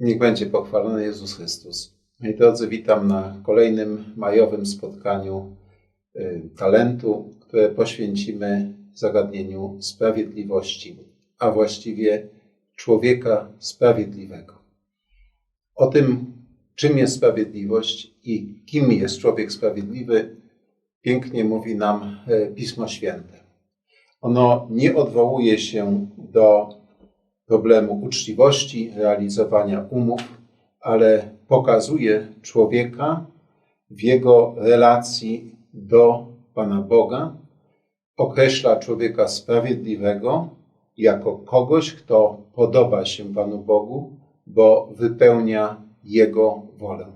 Niech będzie pochwalony Jezus Chrystus. Moi drodzy, witam na kolejnym majowym spotkaniu y, talentu, które poświęcimy zagadnieniu sprawiedliwości, a właściwie człowieka sprawiedliwego. O tym, czym jest sprawiedliwość i kim jest człowiek sprawiedliwy, pięknie mówi nam y, Pismo Święte. Ono nie odwołuje się do problemu uczciwości, realizowania umów, ale pokazuje człowieka w jego relacji do Pana Boga, określa człowieka sprawiedliwego jako kogoś, kto podoba się Panu Bogu, bo wypełnia Jego wolę.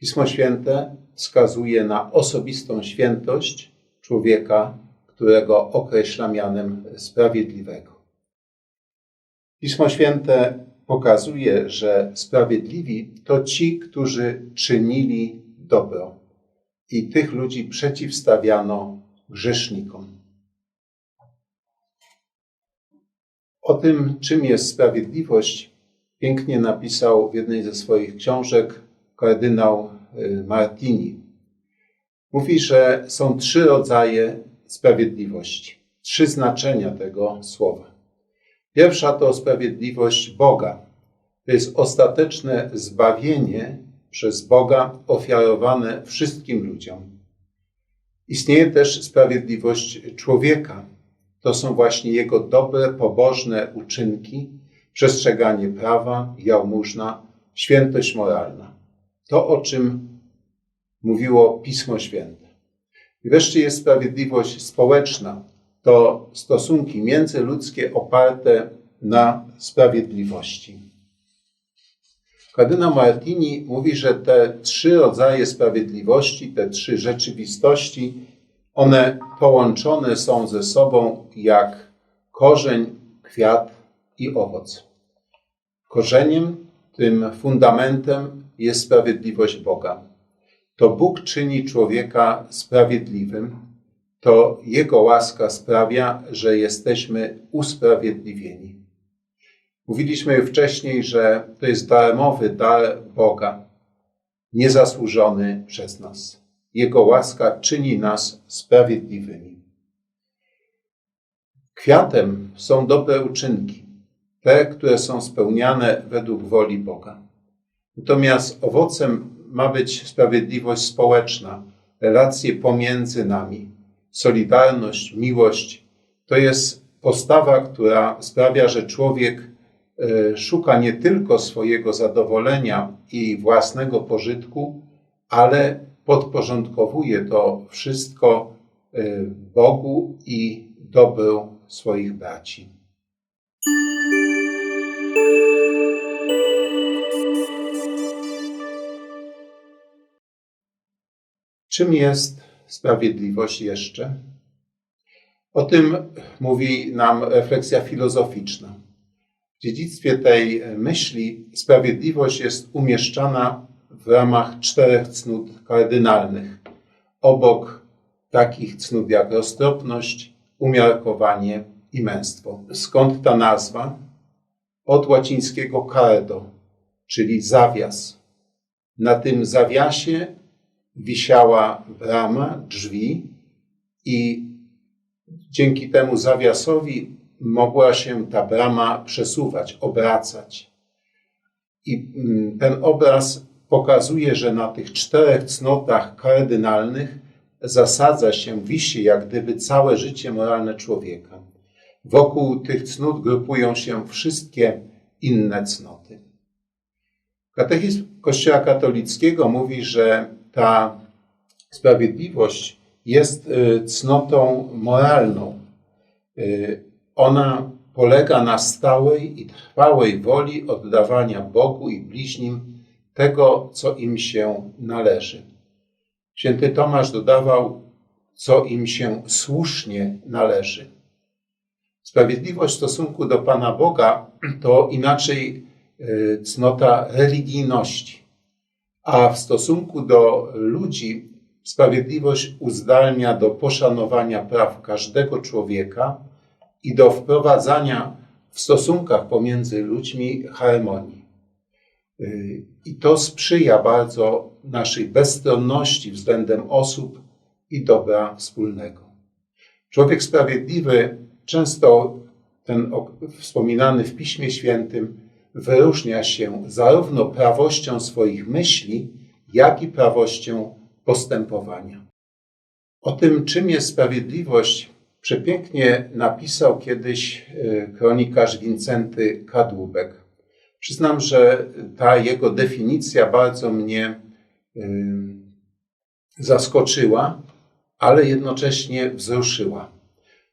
Pismo Święte wskazuje na osobistą świętość człowieka, którego określa mianem sprawiedliwego. Pismo Święte pokazuje, że sprawiedliwi to ci, którzy czynili dobro i tych ludzi przeciwstawiano grzesznikom. O tym, czym jest sprawiedliwość, pięknie napisał w jednej ze swoich książek kardynał y, Martini. Mówi, że są trzy rodzaje sprawiedliwości, trzy znaczenia tego słowa. Pierwsza to sprawiedliwość Boga. To jest ostateczne zbawienie przez Boga ofiarowane wszystkim ludziom. Istnieje też sprawiedliwość człowieka. To są właśnie jego dobre, pobożne uczynki, przestrzeganie prawa, jałmużna, świętość moralna. To, o czym mówiło Pismo Święte. I wreszcie jest sprawiedliwość społeczna, to stosunki międzyludzkie oparte na sprawiedliwości. Kardynał Martini mówi, że te trzy rodzaje sprawiedliwości, te trzy rzeczywistości, one połączone są ze sobą jak korzeń, kwiat i owoc. Korzeniem, tym fundamentem jest sprawiedliwość Boga. To Bóg czyni człowieka sprawiedliwym, to Jego łaska sprawia, że jesteśmy usprawiedliwieni. Mówiliśmy wcześniej, że to jest darmowy dar Boga, niezasłużony przez nas. Jego łaska czyni nas sprawiedliwymi. Kwiatem są dobre uczynki, te, które są spełniane według woli Boga. Natomiast owocem ma być sprawiedliwość społeczna, relacje pomiędzy nami, solidarność, miłość to jest postawa, która sprawia, że człowiek e, szuka nie tylko swojego zadowolenia i własnego pożytku, ale podporządkowuje to wszystko e, Bogu i dobru swoich braci. Czym jest sprawiedliwość jeszcze? O tym mówi nam refleksja filozoficzna. W dziedzictwie tej myśli sprawiedliwość jest umieszczana w ramach czterech cnót kardynalnych, obok takich cnót jak roztropność, umiarkowanie i męstwo. Skąd ta nazwa? Od łacińskiego cardo, czyli zawias. Na tym zawiasie wisiała brama, drzwi i dzięki temu zawiasowi mogła się ta brama przesuwać, obracać. I mm, ten obraz pokazuje, że na tych czterech cnotach kardynalnych zasadza się, wisi jak gdyby całe życie moralne człowieka. Wokół tych cnót grupują się wszystkie inne cnoty. Katechizm Kościoła katolickiego mówi, że ta sprawiedliwość jest y, cnotą moralną. Y, ona polega na stałej i trwałej woli oddawania Bogu i bliźnim tego, co im się należy. Święty Tomasz dodawał, co im się słusznie należy. Sprawiedliwość w stosunku do Pana Boga to inaczej y, cnota religijności a w stosunku do ludzi sprawiedliwość uzdalnia do poszanowania praw każdego człowieka i do wprowadzania w stosunkach pomiędzy ludźmi harmonii. I to sprzyja bardzo naszej bezstronności względem osób i dobra wspólnego. Człowiek sprawiedliwy, często ten wspominany w Piśmie Świętym, wyróżnia się zarówno prawością swoich myśli, jak i prawością postępowania. O tym, czym jest sprawiedliwość, przepięknie napisał kiedyś e, kronikarz Wincenty Kadłubek. Przyznam, że ta jego definicja bardzo mnie e, zaskoczyła, ale jednocześnie wzruszyła.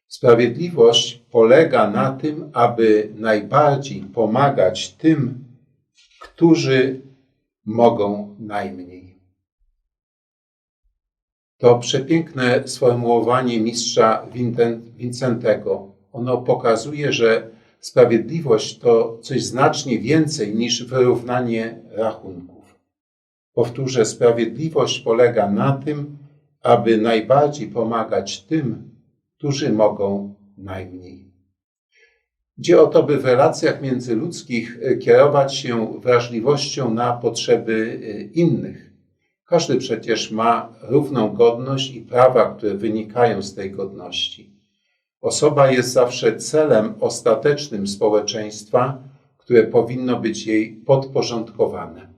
Sprawiedliwość polega na tym, aby najbardziej pomagać tym, którzy mogą najmniej. To przepiękne sformułowanie mistrza Wincentego. Ono pokazuje, że sprawiedliwość to coś znacznie więcej niż wyrównanie rachunków. Powtórzę, sprawiedliwość polega na tym, aby najbardziej pomagać tym, którzy mogą najmniej. Gdzie o to, by w relacjach międzyludzkich e, kierować się wrażliwością na potrzeby e, innych. Każdy przecież ma równą godność i prawa, które wynikają z tej godności. Osoba jest zawsze celem ostatecznym społeczeństwa, które powinno być jej podporządkowane.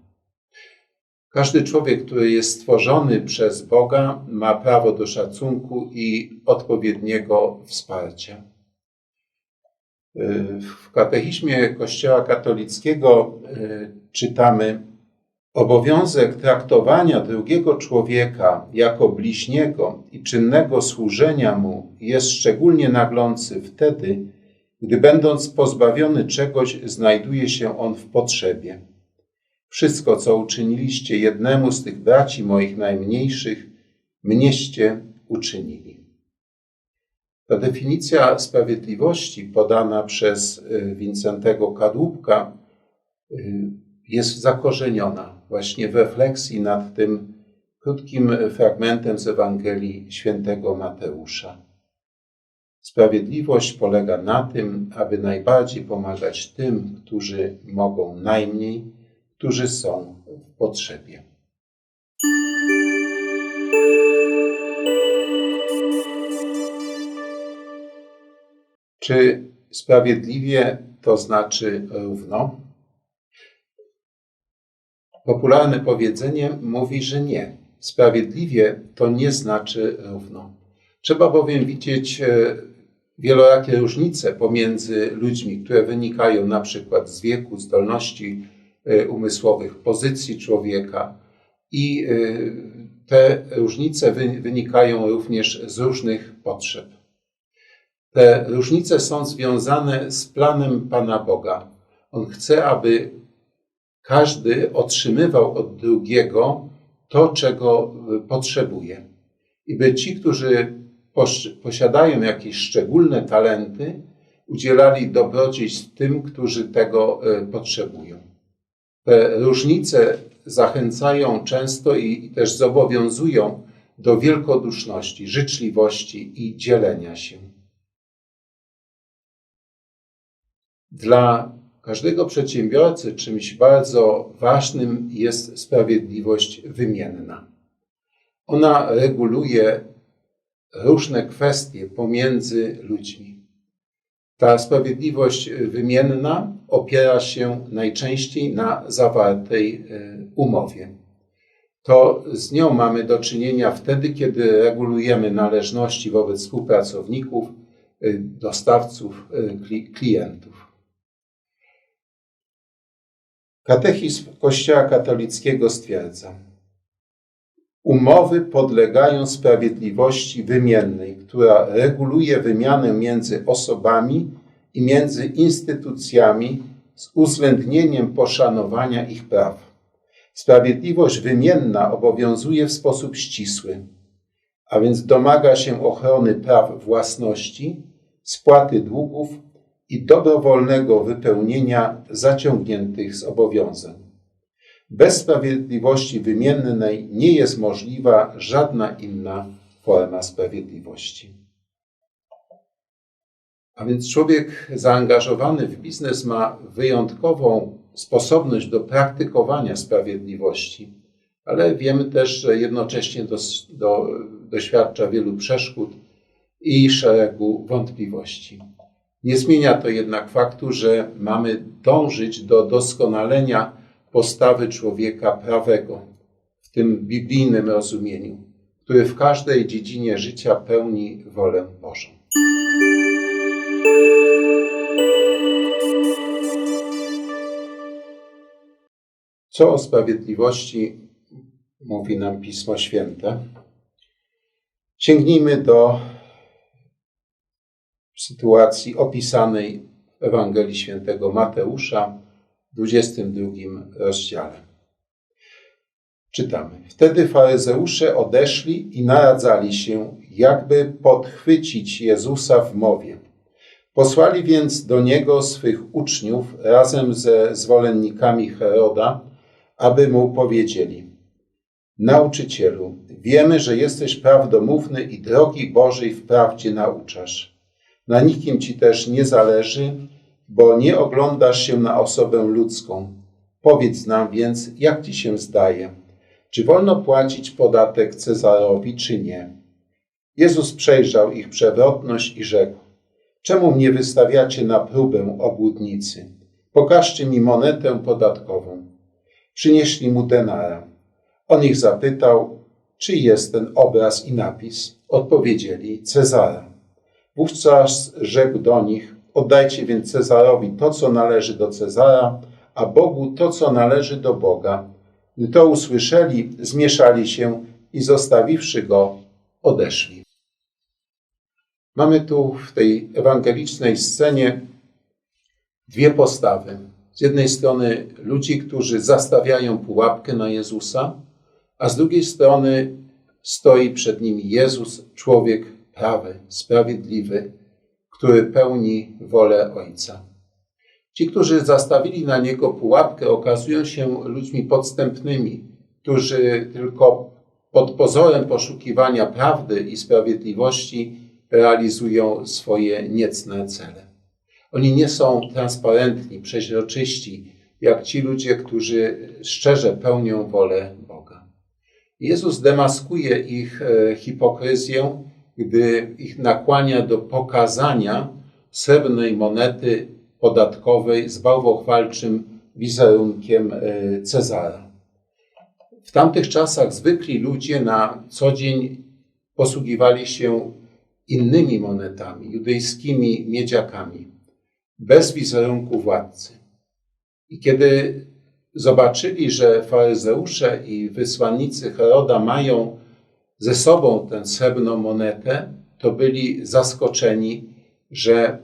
Każdy człowiek, który jest stworzony przez Boga, ma prawo do szacunku i odpowiedniego wsparcia. W katechizmie Kościoła katolickiego y, czytamy: Obowiązek traktowania drugiego człowieka jako bliźniego i czynnego służenia mu jest szczególnie naglący wtedy, gdy będąc pozbawiony czegoś, znajduje się on w potrzebie. Wszystko, co uczyniliście jednemu z tych braci moich najmniejszych, mnieście uczynili. Ta definicja sprawiedliwości podana przez y, Wincentego Kadłubka y, jest zakorzeniona właśnie w refleksji nad tym krótkim fragmentem z Ewangelii świętego Mateusza. Sprawiedliwość polega na tym, aby najbardziej pomagać tym, którzy mogą najmniej którzy są w potrzebie. Czy sprawiedliwie to znaczy równo? Popularne powiedzenie mówi, że nie. Sprawiedliwie to nie znaczy równo. Trzeba bowiem widzieć e, wielorakie różnice pomiędzy ludźmi, które wynikają na przykład z wieku, zdolności umysłowych, pozycji człowieka. I e, te różnice wynikają również z różnych potrzeb. Te różnice są związane z planem Pana Boga. On chce, aby każdy otrzymywał od drugiego to, czego potrzebuje. I by ci, którzy posiadają jakieś szczególne talenty, udzielali dobrodziejstw tym, którzy tego potrzebują. Te różnice zachęcają często i też zobowiązują do wielkoduszności, życzliwości i dzielenia się. Dla każdego przedsiębiorcy czymś bardzo ważnym jest sprawiedliwość wymienna. Ona reguluje różne kwestie pomiędzy ludźmi. Ta sprawiedliwość wymienna opiera się najczęściej na zawartej e, umowie. To z nią mamy do czynienia wtedy, kiedy regulujemy należności wobec współpracowników, e, dostawców, klientów. Katechizm Kościoła katolickiego stwierdza, Umowy podlegają sprawiedliwości wymiennej, która reguluje wymianę między osobami i między instytucjami z uwzględnieniem poszanowania ich praw. Sprawiedliwość wymienna obowiązuje w sposób ścisły, a więc domaga się ochrony praw własności, spłaty długów i dobrowolnego wypełnienia zaciągniętych zobowiązań. Bez sprawiedliwości wymiennej nie jest możliwa żadna inna forma sprawiedliwości. A więc człowiek zaangażowany w biznes ma wyjątkową sposobność do praktykowania sprawiedliwości, ale wiemy też, że jednocześnie do, do, doświadcza wielu przeszkód i szeregu wątpliwości. Nie zmienia to jednak faktu, że mamy dążyć do doskonalenia postawy człowieka prawego, w tym biblijnym rozumieniu, który w każdej dziedzinie życia pełni wolę Bożą. Co o sprawiedliwości mówi nam Pismo Święte? Sięgnijmy do sytuacji opisanej w Ewangelii Świętego Mateusza 22 rozdziale. Czytamy. Wtedy faryzeusze odeszli i naradzali się, jakby podchwycić Jezusa w mowie. Posłali więc do niego swych uczniów razem ze zwolennikami Heroda, aby mu powiedzieli: Nauczycielu, wiemy, że jesteś prawdomówny i drogi Bożej wprawdzie nauczasz. Na nikim ci też nie zależy, bo nie oglądasz się na osobę ludzką. Powiedz nam więc, jak ci się zdaje, czy wolno płacić podatek Cezarowi, czy nie? Jezus przejrzał ich przewrotność i rzekł: Czemu mnie wystawiacie na próbę, obłudnicy? Pokażcie mi monetę podatkową. Przynieśli mu denara. On ich zapytał, czy jest ten obraz i napis. Odpowiedzieli Cezara. Wówczas rzekł do nich: Oddajcie więc Cezarowi to, co należy do Cezara, a Bogu to, co należy do Boga. Gdy to usłyszeli, zmieszali się i zostawiwszy go, odeszli. Mamy tu w tej ewangelicznej scenie dwie postawy. Z jednej strony ludzi, którzy zastawiają pułapkę na Jezusa, a z drugiej strony stoi przed nimi Jezus, człowiek prawy, sprawiedliwy, który pełni wolę Ojca. Ci, którzy zastawili na niego pułapkę, okazują się ludźmi podstępnymi, którzy tylko pod pozorem poszukiwania prawdy i sprawiedliwości realizują swoje niecne cele. Oni nie są transparentni, przeźroczyści, jak ci ludzie, którzy szczerze pełnią wolę Boga. Jezus demaskuje ich e, hipokryzję, gdy ich nakłania do pokazania srebrnej monety podatkowej z bałwochwalczym wizerunkiem e, Cezara. W tamtych czasach zwykli ludzie na co dzień posługiwali się innymi monetami, judejskimi miedziakami, bez wizerunku władcy. I kiedy zobaczyli, że faryzeusze i wysłannicy Heroda mają ze sobą tę srebrną monetę, to byli zaskoczeni, że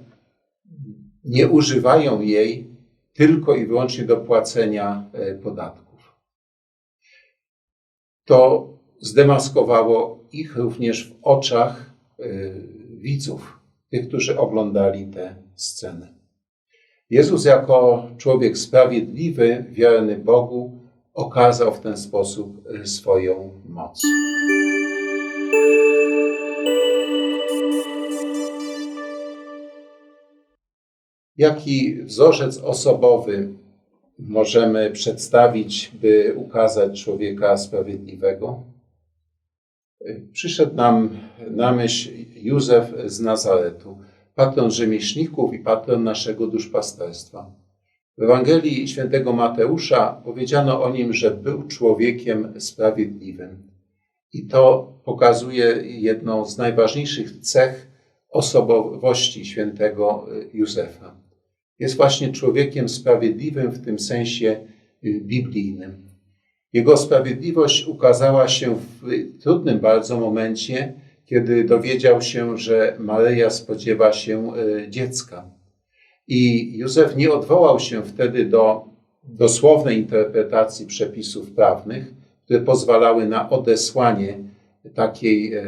nie używają jej tylko i wyłącznie do płacenia e, podatków. To zdemaskowało ich również w oczach e, widzów, tych, którzy oglądali tę scenę. Jezus, jako człowiek sprawiedliwy, wierny Bogu, okazał w ten sposób e, swoją moc. Jaki wzorzec osobowy możemy przedstawić, by ukazać człowieka sprawiedliwego? Przyszedł nam na myśl Józef z Nazaretu, patron rzemieślników i patron naszego duszpasterstwa. W Ewangelii świętego Mateusza powiedziano o nim, że był człowiekiem sprawiedliwym. I to pokazuje jedną z najważniejszych cech osobowości świętego Józefa jest właśnie człowiekiem sprawiedliwym w tym sensie y, biblijnym. Jego sprawiedliwość ukazała się w trudnym bardzo momencie, kiedy dowiedział się, że Maryja spodziewa się y, dziecka. I Józef nie odwołał się wtedy do dosłownej interpretacji przepisów prawnych, które pozwalały na odesłanie takiej y,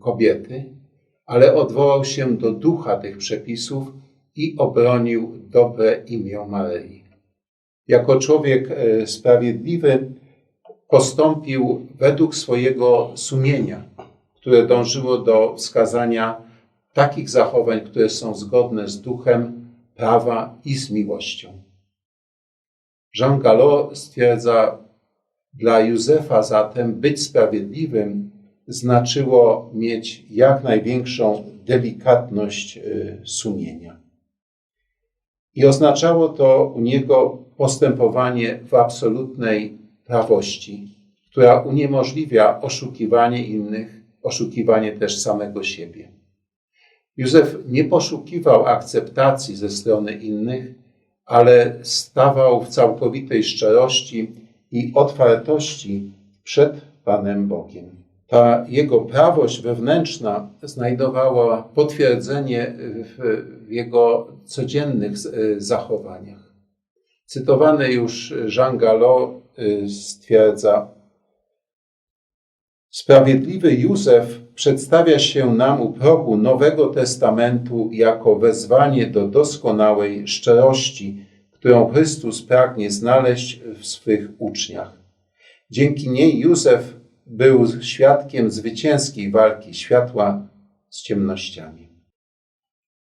kobiety, ale odwołał się do ducha tych przepisów i obronił dobre imię Maryi. Jako człowiek e, sprawiedliwy postąpił według swojego sumienia, które dążyło do wskazania takich zachowań, które są zgodne z duchem prawa i z miłością. Jean Gallo stwierdza, dla Józefa zatem być sprawiedliwym znaczyło mieć jak największą delikatność y, sumienia. I oznaczało to u niego postępowanie w absolutnej prawości, która uniemożliwia oszukiwanie innych, oszukiwanie też samego siebie. Józef nie poszukiwał akceptacji ze strony innych, ale stawał w całkowitej szczerości i otwartości przed Panem Bogiem. Ta jego prawość wewnętrzna znajdowała potwierdzenie w, jego codziennych zachowaniach. Cytowany już Jean Gallo y, stwierdza, Sprawiedliwy Józef przedstawia się nam u progu Nowego Testamentu jako wezwanie do doskonałej szczerości, którą Chrystus pragnie znaleźć w swych uczniach. Dzięki niej Józef był świadkiem zwycięskiej walki światła z ciemnościami.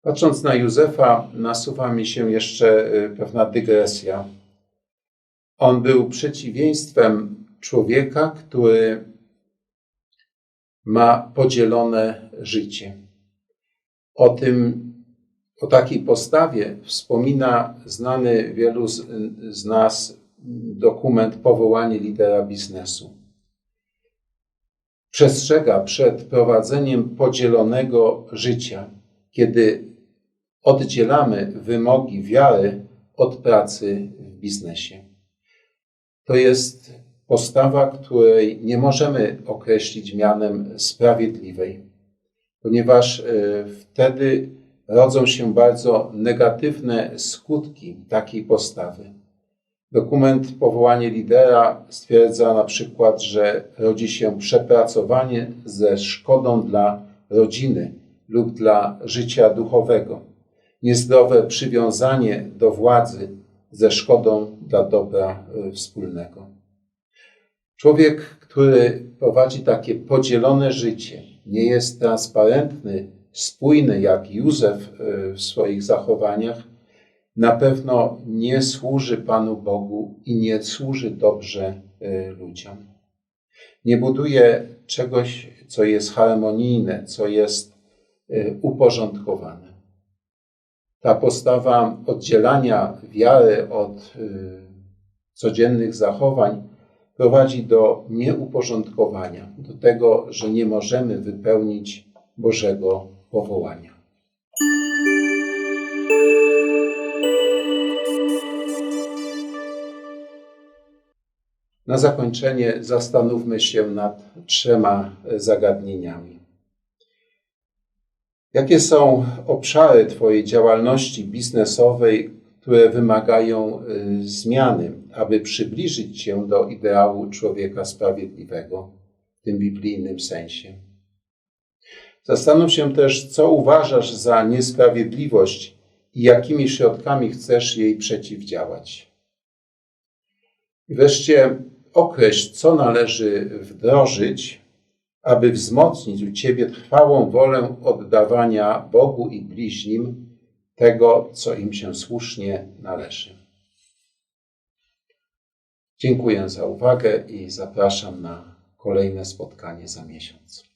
Patrząc na Józefa, nasuwa mi się jeszcze y, pewna dygresja. On był przeciwieństwem człowieka, który ma podzielone życie. O tym, o takiej postawie wspomina znany wielu z, z nas dokument Powołanie lidera biznesu. Przestrzega przed prowadzeniem podzielonego życia, kiedy oddzielamy wymogi wiary od pracy w biznesie. To jest postawa, której nie możemy określić mianem sprawiedliwej, ponieważ e, wtedy rodzą się bardzo negatywne skutki takiej postawy. Dokument Powołanie lidera stwierdza na przykład, że rodzi się przepracowanie ze szkodą dla rodziny lub dla życia duchowego, niezdrowe przywiązanie do władzy ze szkodą dla dobra e, wspólnego. Człowiek, który prowadzi takie podzielone życie, nie jest transparentny, spójny jak Józef e, w swoich zachowaniach, na pewno nie służy Panu Bogu i nie służy dobrze e, ludziom. Nie buduje czegoś, co jest harmonijne, co jest uporządkowane. Ta postawa oddzielania wiary od codziennych zachowań prowadzi do nieuporządkowania, do tego, że nie możemy wypełnić Bożego powołania. Na zakończenie zastanówmy się nad trzema zagadnieniami. Jakie są obszary Twojej działalności biznesowej, które wymagają y, zmiany, aby przybliżyć się do ideału człowieka sprawiedliwego w tym biblijnym sensie. Zastanów się też, co uważasz za niesprawiedliwość i jakimi środkami chcesz jej przeciwdziałać. I wreszcie określ, co należy wdrożyć, aby wzmocnić u Ciebie trwałą wolę oddawania Bogu i bliźnim tego, co im się słusznie należy. Dziękuję za uwagę i zapraszam na kolejne spotkanie za miesiąc.